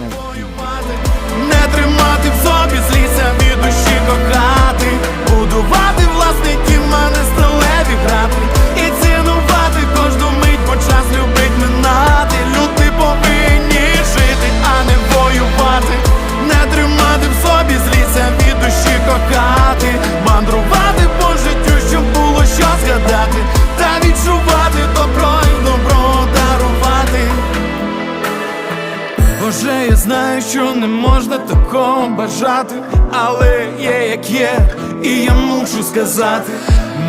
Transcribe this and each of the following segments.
Воювати, не тримати в собі зліся від душі кохати, будувати Боже, я знаю, що не можна такого бажати, але є як є, і я мушу сказати,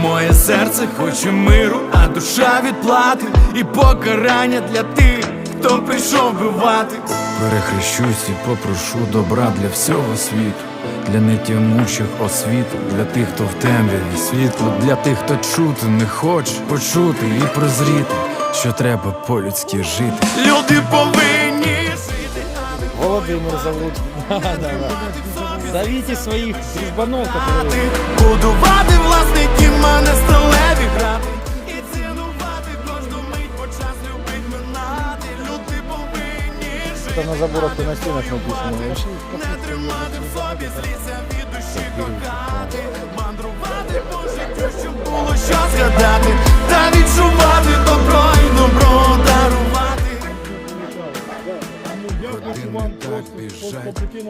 моє серце хоче миру, а душа відплати, і покарання для тих, хто прийшов бивати. Перехрещусь і попрошу добра для всього світу, для нетямучих освіту, для тих, хто в темряві світло, для тих, хто чути не хоче, почути і прозріти, що треба по-людськи жити. Люди повинні жити, а не Володимир зовут. Зовите своих дружбанов, которые... будувати власний дім, а не сталеві грати, і цінувати кожну мить, бо час любить минати. Люди повинні жити. Там на заборах и на стенах написано. Не тримати в собі зліся від душі кохати, мандрувати по життю, щоб було що згадати,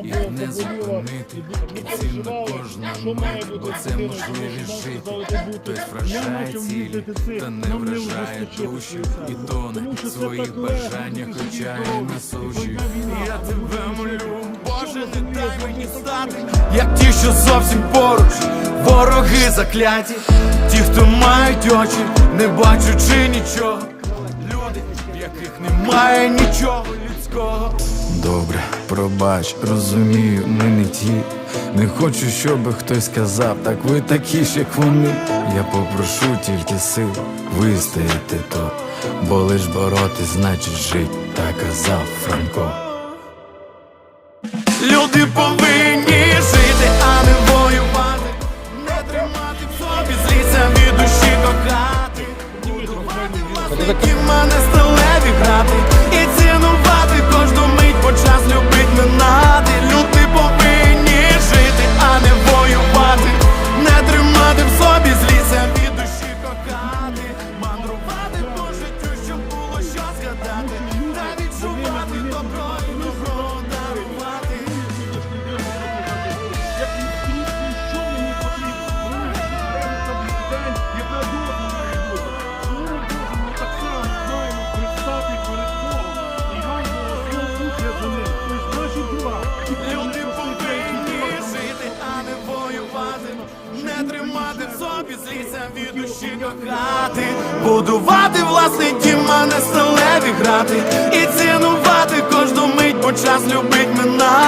їх не зупинити. І цінна кожна мить, бо це можливість жити. Хтось вражає цілі, та не вражає душі, і тоне в своїх бажаннях, хоча і на суші. Я тебе молю, Боже, не дай мені стати, як ті, що зовсім поруч, вороги закляті, ті, хто мають очі, не бачучи нічого. Люди, в яких немає нічого людського. Добре, пробач, розумію, ми не ті. Не хочу, щоб хтось сказав, так ви такі ж, як вони. Я попрошу тільки сил вистояти то, бо лиш боротись значить жить, так казав Франко. Люди повинні жити, а не воювати, не тримати в собі зліться від душі кохати, будувати власний дім, а не сталеві грати, і цінувати кожну мить, бо час любить від душі будувати власний дім, а не сталеві грати, і цінувати кожну мить, бо час любить минати.